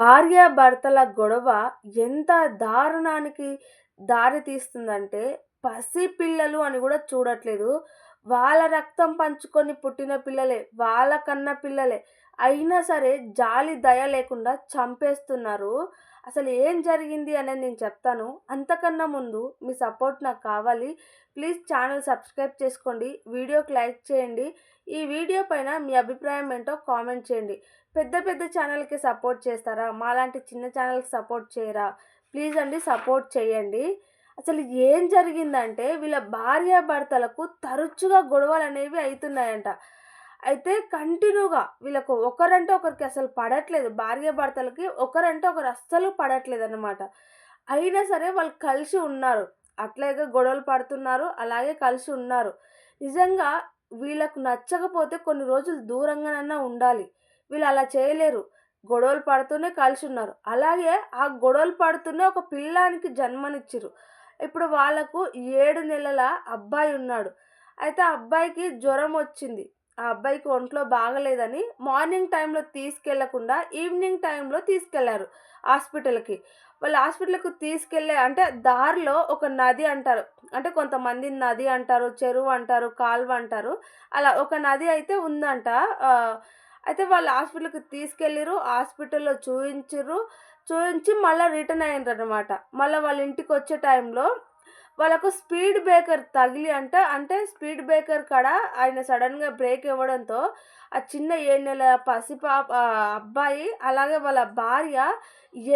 భార్యాభర్తల గొడవ ఎంత దారుణానికి దారి తీస్తుందంటే పసి పిల్లలు అని కూడా చూడట్లేదు. వాళ్ళ రక్తం పంచుకొని పుట్టిన పిల్లలే వాళ్ళ కన్న పిల్లలే. అయినా సరే జాలి దయ లేకుండా చంపేస్తున్నారు. అసలు ఏం జరిగింది అనేది నేను చెప్తాను. అంతకన్నా ముందు మీ సపోర్ట్ నాకు కావాలి. ప్లీజ్ ఛానల్ సబ్స్క్రైబ్ చేసుకోండి. వీడియోకి లైక్ చేయండి. ఈ వీడియో పైన మీ అభిప్రాయం ఏంటో కామెంట్ చేయండి. పెద్ద పెద్ద ఛానల్కి సపోర్ట్ చేస్తారా? మాలాంటి చిన్న ఛానల్కి సపోర్ట్ చేయరా? ప్లీజ్ అండి సపోర్ట్ చేయండి. అసలు ఏం జరిగిందంటే వీళ్ళ భార్యాభర్తలకు తరచుగా గొడవలు అనేవి అవుతున్నాయంట. అయితే కంటిన్యూగా వీళ్ళకు ఒకరంటే ఒకరికి అసలు పడట్లేదు. భార్యాభర్తలకి ఒకరంటే ఒకరు అస్సలు పడట్లేదు అనమాట అయినా సరే వాళ్ళు కలిసి ఉన్నారు. అట్లాగే గొడవలు పడుతున్నారు. అలాగే కలిసి ఉన్నారు. నిజంగా వీళ్ళకు నచ్చకపోతే కొన్ని రోజులు దూరంగానన్నా ఉండాలి. వీళ్ళు అలా చేయలేరు. గొడవలు పడుతూనే కలిసి ఉన్నారు. అలాగే ఆ గొడవలు పడుతూనే ఒక పిల్లానికి జన్మనిచ్చారు ఇప్పుడు వాళ్ళకు ఏడు నెలల అబ్బాయి ఉన్నాడు. అయితే ఆ అబ్బాయికి జ్వరం వచ్చింది. ఆ అబ్బాయికి ఒంట్లో బాగలేదని మార్నింగ్ టైంలో తీసుకెళ్ళకుండా ఈవినింగ్ టైంలో తీసుకెళ్ళారు హాస్పిటల్కి. వాళ్ళు హాస్పిటల్కి తీసుకెళ్ళే అంటే దారిలో ఒక నది అంటారు. అంటే కొంతమంది నది అంటారు చెరువు అంటారు కాలువ అంటారు. అలా ఒక నది అయితే ఉందంట. అయితే వాళ్ళు హాస్పిటల్కి తీసుకెళ్ళిరు హాస్పిటల్లో చూపించరు చూపించి మళ్ళీ రిటర్న్ అయ్యారు అనమాట మళ్ళీ వాళ్ళ ఇంటికి వచ్చే టైంలో వాళ్ళకు స్పీడ్ బ్రేకర్ తగిలి అంటే అంటే స్పీడ్ బ్రేకర్ కాడ ఆయన సడన్గా బ్రేక్ ఇవ్వడంతో ఆ చిన్న ఏడు నెలల పసిపాప అబ్బాయి అలాగే వాళ్ళ భార్య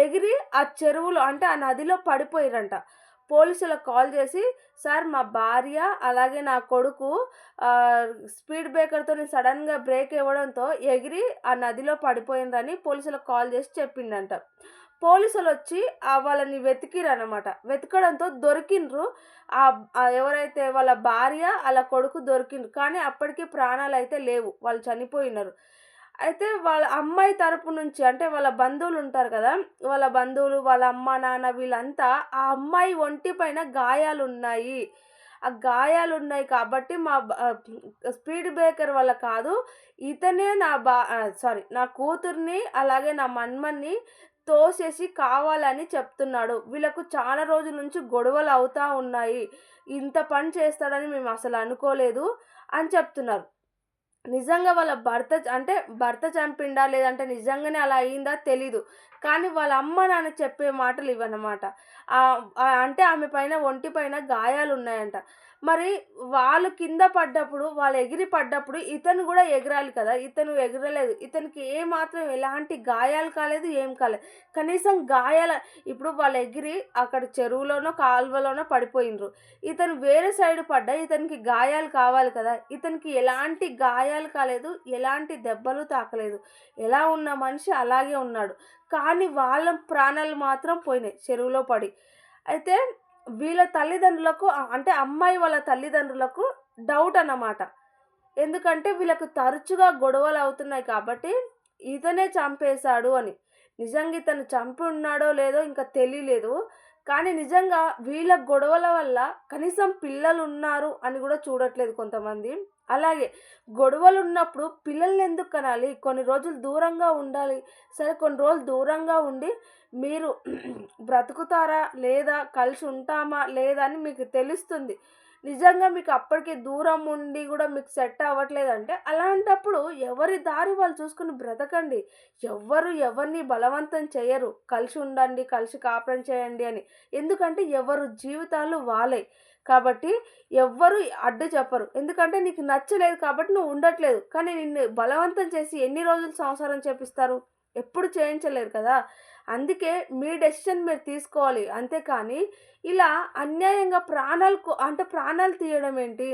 ఎగిరి ఆ చెరువులో అంటే ఆ నదిలో పడిపోయారంట. పోలీసులకు కాల్ చేసి సార్ మా భార్య అలాగే నా కొడుకు స్పీడ్ బ్రేకర్తో సడన్గా బ్రేక్ ఇవ్వడంతో ఎగిరి ఆ నదిలో పడిపోయిందని పోలీసులకు కాల్ చేసి చెప్పిండంట. పోలీసులు వచ్చి వాళ్ళని వెతికిరనమాట వెతకడంతో దొరికిండ్రు. ఎవరైతే వాళ్ళ భార్య వాళ్ళ కొడుకు దొరికిండ్రు. కానీ అప్పటికి ప్రాణాలు అయితే లేవు. వాళ్ళు చనిపోయినారు. అయితే వాళ్ళ అమ్మాయి తరపు నుంచి అంటే వాళ్ళ బంధువులు ఉంటారు కదా వాళ్ళ బంధువులు వాళ్ళ అమ్మ నాన్న వీళ్ళంతా ఆ అమ్మాయి ఒంటి పైన గాయాలు ఉన్నాయి ఆ గాయాలు ఉన్నాయి కాబట్టి మా స్పీడ్ బ్రేకర్ వల్ల కాదు ఇతనే నా బా సారీ నా కూతుర్ని అలాగే నా మన్మన్ని తోసేసి కావాలని చెప్తున్నాడు. వీళ్ళకు చాలా రోజుల నుంచి గొడవలు అవుతూ ఉన్నాయి. ఇంత పని చేస్తాడని మేము అసలు అనుకోలేదు అని చెప్తున్నారు. నిజంగా వాళ్ళ భర్త అంటే భర్త చంపిండా లేదంటే నిజంగానే అలా అయిందా తెలీదు. కానీ వాళ్ళ అమ్మ నాన్న చెప్పే మాటలు ఇవన్నమాట అంటే ఆమె పైన ఒంటి పైన గాయాలు ఉన్నాయంట మరి వాళ్ళు కింద పడ్డప్పుడు వాళ్ళు ఎగిరి పడ్డప్పుడు ఇతను కూడా ఎగరాలి కదా. ఇతను ఎగరలేదు. ఇతనికి ఏమాత్రం ఎలాంటి గాయాలు కాలేదు ఏం కాలేదు. కనీసం గాయాల ఇప్పుడు వాళ్ళు ఎగిరి అక్కడ చెరువులోనో కాలువలోనో పడిపోయినరు. ఇతను వేరే సైడ్ పడ్డా ఇతనికి గాయాలు కావాలి కదా. ఇతనికి ఎలాంటి గాయాలు కాలేదు ఎలాంటి దెబ్బలు తాకలేదు. ఎలా ఉన్న మనిషి అలాగే ఉన్నాడు. కానీ వాళ్ళ ప్రాణాలు మాత్రం పోయినాయి చెరువులో పడి. అయితే వీళ్ళ తల్లిదండ్రులకు అంటే అమ్మాయి వాళ్ళ తల్లిదండ్రులకు డౌట్ అన్నమాట. ఎందుకంటే వీళ్ళకు తరచుగా గొడవలు అవుతున్నాయి కాబట్టి ఇతనే చంపేశాడు అని. నిజంగా ఇతను చంపి ఉన్నాడో లేదో ఇంకా తెలియలేదు. కానీ నిజంగా వీళ్ళ గొడవల వల్ల కనీసం పిల్లలు ఉన్నారు అని కూడా చూడట్లేదు కొంతమంది. అలాగే గొడవలు ఉన్నప్పుడు పిల్లల్ని ఎందుకు కనాలి? కొన్ని రోజులు దూరంగా ఉండాలి. సరే కొన్ని రోజులు దూరంగా ఉండి మీరు బ్రతుకుతారా? లేదా కలిసి ఉంటామా? లేదా అని మీకు తెలుస్తుంది. నిజంగా మీకు అప్పటికే దూరం ఉండి కూడా మీకు సెట్ అవ్వట్లేదంటే అలాంటప్పుడు ఎవరి దారి వాళ్ళు చూసుకుని బ్రతకండి. ఎవరు ఎవరిని బలవంతం చేయరు. కలిసి ఉండండి కలిసి కాపురం చేయండి అని. ఎందుకంటే ఎవరు జీవితాలు వాళ్ళే. కాబట్టి ఎవ్వరు అడ్డు చెప్పరు. ఎందుకంటే నీకు నచ్చలేదు కాబట్టి నువ్వు ఉండట్లేదు. కానీ నిన్ను బలవంతం చేసి ఎన్ని రోజులు సంసారం చేపిస్తారు? ఎప్పుడు చేయించలేరు కదా! అందుకే మీ డెసిషన్ మీరు తీసుకోవాలి. అంతేకాని ఇలా అన్యాయంగా ప్రాణాలు అంటే ప్రాణాలు తీయడం ఏంటి?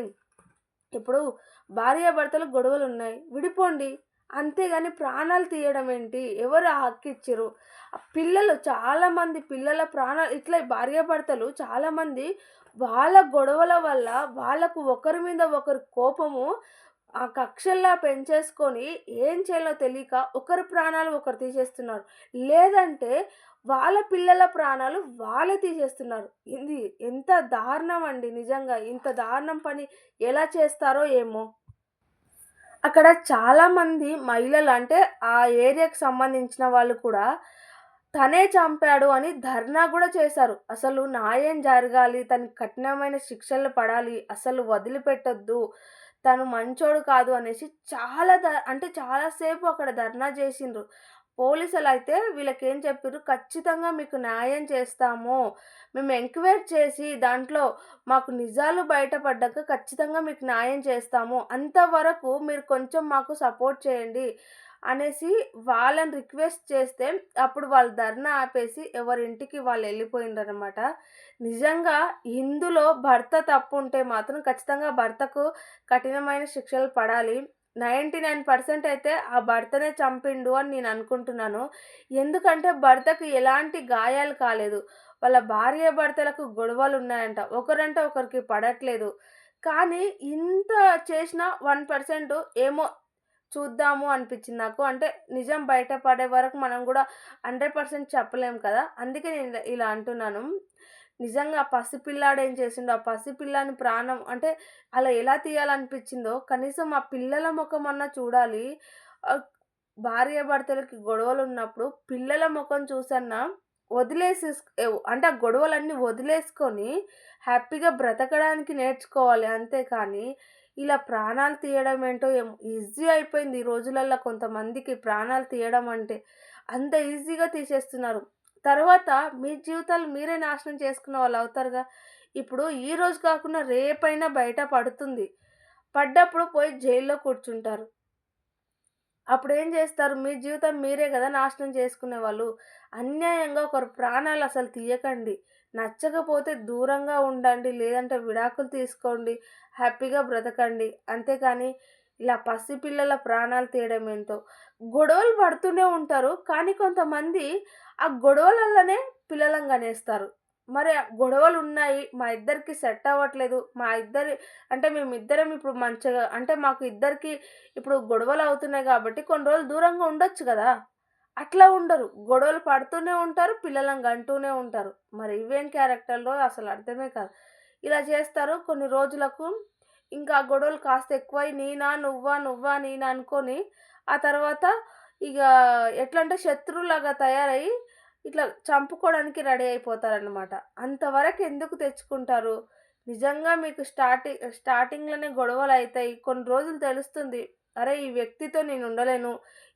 ఇప్పుడు భార్యాభర్తలు గొడవలు ఉన్నాయి విడిపోండి. అంతేగాని ప్రాణాలు తీయడం ఏంటి? ఎవరు హక్కు ఇచ్చారు పిల్లలు చాలామంది పిల్లల ప్రాణాలు ఇట్లా భార్యాభర్తలు చాలామంది వాళ్ళ గొడవల వల్ల వాళ్ళకు ఒకరి మీద ఒకరి కోపము ఆ కక్షల్లా పెంచేసుకొని ఏం చేయాలో తెలియక ఒకరి ప్రాణాలు ఒకరు తీసేస్తున్నారు లేదంటే వాళ్ళ పిల్లల ప్రాణాలు వాళ్ళే తీసేస్తున్నారు ఇది ఎంత దారుణం అండి నిజంగా ఇంత దారుణం పని ఎలా చేస్తారో ఏమో అక్కడ చాలామంది మహిళలు అంటే ఆ ఏరియాకి సంబంధించిన వాళ్ళు కూడా తనే చంపాడు అని ధర్నా కూడా చేశారు. అసలు న్యాయం జరగాలి. తనకి కఠినమైన శిక్షలు పడాలి. అసలు వదిలిపెట్టొద్దు. తను మంచోడు కాదు అనేసి చాలా ద అంటే చాలా సేపు అక్కడ ధర్నా చేసిండ్రు. పోలీసులు అయితే వీళ్ళకేం చెప్పిర్రు, ఖచ్చితంగా మీకు న్యాయం చేస్తాము. మేము ఎంక్వైరీ చేసి దాంట్లో మాకు నిజాలు బయటపడ్డాక ఖచ్చితంగా మీకు న్యాయం చేస్తాము. అంతవరకు మీరు కొంచెం మాకు సపోర్ట్ చేయండి అనేసి వాళ్ళని రిక్వెస్ట్ చేస్తే అప్పుడు వాళ్ళు ధర్నా ఆపేసి ఎవరింటికి వాళ్ళు వెళ్ళిపోయిండ్రనమాట. నిజంగా ఇందులో భర్త తప్పు ఉంటే మాత్రం ఖచ్చితంగా భర్తకు కఠినమైన శిక్షలు పడాలి. 99% అయితే ఆ భర్తనే చంపిండు అని నేను అనుకుంటున్నాను. ఎందుకంటే భర్తకు ఎలాంటి గాయాలు కాలేదు. వాళ్ళ భార్య భర్తలకు గొడవలు ఉన్నాయంట ఒకరంటే ఒకరికి పడట్లేదు. కానీ ఇంత చేసినా వన్ పర్సెంట్ ఏమో చూద్దాము అనిపించింది నాకు. అంటే నిజం బయటపడే వరకు మనం కూడా హండ్రెడ్ పర్సెంట్ చెప్పలేం కదా! అందుకే నేను ఇలా అంటున్నాను. నిజంగా పసిపిల్లాడు ఏం చేసిండో, ఆ పసిపిల్లని ప్రాణం అంటే అలా ఎలా తీయాలనిపించిందో కనీసం ఆ పిల్లల ముఖమన్నా చూడాలి. భార్యాభర్తలకి గొడవలు ఉన్నప్పుడు పిల్లల ముఖం చూసన్నా వదిలేసేస్ అంటే ఆ గొడవలన్నీ వదిలేసుకొని హ్యాపీగా బ్రతకడానికి నేర్చుకోవాలి. అంతేకానీ ఇలా ప్రాణాలు తీయడం ఏంటో ఏమో! ఈజీ అయిపోయింది ఈ రోజులలో కొంతమందికి ప్రాణాలు తీయడం అంటే. అంత ఈజీగా తీసేస్తున్నారు. తర్వాత మీ జీవితాలు మీరే నాశనం చేసుకున్న వాళ్ళు అవుతారుగా. ఇప్పుడు ఈరోజు కాకుండా రేపైనా బయట పడుతుంది. పడ్డప్పుడు పోయి జైల్లో కూర్చుంటారు. అప్పుడేం చేస్తారు? మీ జీవితం మీరే కదా నాశనం చేసుకునేవాళ్ళు. అన్యాయంగా ఒకరు ప్రాణాలు అసలు తీయకండి. నచ్చకపోతే దూరంగా ఉండండి. లేదంటే విడాకులు తీసుకోండి. హ్యాపీగా బ్రతకండి. అంతేకానీ ఇలా పసిపిల్లల ప్రాణాలు తీయడం ఏంటో. గొడవలు పడుతూనే ఉంటారు. కానీ కొంతమంది ఆ గొడవలల్లనే పిల్లలను కనేస్తారు. మరి గొడవలు ఉన్నాయి మా ఇద్దరికి సెట్ అవ్వట్లేదు. మా ఇద్దరి అంటే మేమిద్దరం ఇప్పుడు మంచిగా అంటే మాకు ఇద్దరికి ఇప్పుడు గొడవలు అవుతున్నాయి కాబట్టి కొన్ని రోజులు దూరంగా ఉండొచ్చు కదా అట్లా ఉండరు. గొడవలు పడుతూనే ఉంటారు. పిల్లలను గంటూనే ఉంటారు. మరి ఇవేం క్యారెక్టర్‌లో అసలు అర్థమే కాదు. ఇలా చేస్తారు. కొన్ని రోజులకు ఇంకా గొడవలు కాస్త ఎక్కువై నేనా? నువ్వా? నువ్వా? నేనా? అనుకొని ఆ తర్వాత ఇగ ఎట్లంటే శత్రువులాగా తయారయ్యి ఇట్లా చంపుకోవడానికి రెడీ అయిపోతారనమాట. అంతవరకు ఎందుకు తెచ్చుకుంటారు? నిజంగా మీకు స్టార్టింగ్ స్టార్టింగ్‌లోనే గొడవలు అవుతాయి కొన్ని రోజులు తెలుస్తుంది. అరే! ఈ వ్యక్తితో నేను ఉండలేను.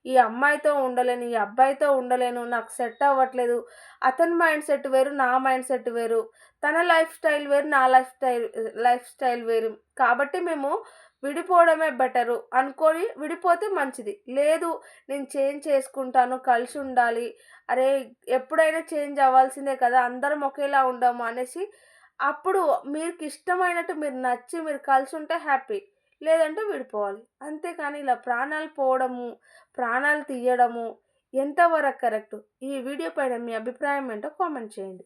ఈ అమ్మాయితో ఉండలేను. ఈ అబ్బాయితో ఉండలేను. నాకు సెట్ అవ్వట్లేదు. అతని మైండ్ సెట్ వేరు. నా మైండ్ సెట్ వేరు. తన లైఫ్ స్టైల్ వేరు. నా లైఫ్ స్టైల్ లైఫ్ స్టైల్ వేరు. కాబట్టి మేము విడిపోవడమే బెటరు అనుకొని విడిపోతే మంచిది. లేదు నేను చేంజ్ చేసుకుంటాను. కలిసి ఉండాలి. అరే! ఎప్పుడైనా చేంజ్ అవ్వాల్సిందే కదా! అందరం ఒకేలా ఉండము అనేసి అప్పుడు మీకిష్టమైనట్టు మీరు నచ్చి మీరు కలిసి ఉంటే హ్యాపీ. లేదంటే విడిపోవాలి. అంతేకానీ ఇలా ప్రాణాలు పోవడము, ప్రాణాలు తీయడము ఎంతవరకు కరెక్ట్ ఈ వీడియో పైన మీ అభిప్రాయం ఏంటో కామెంట్ చేయండి.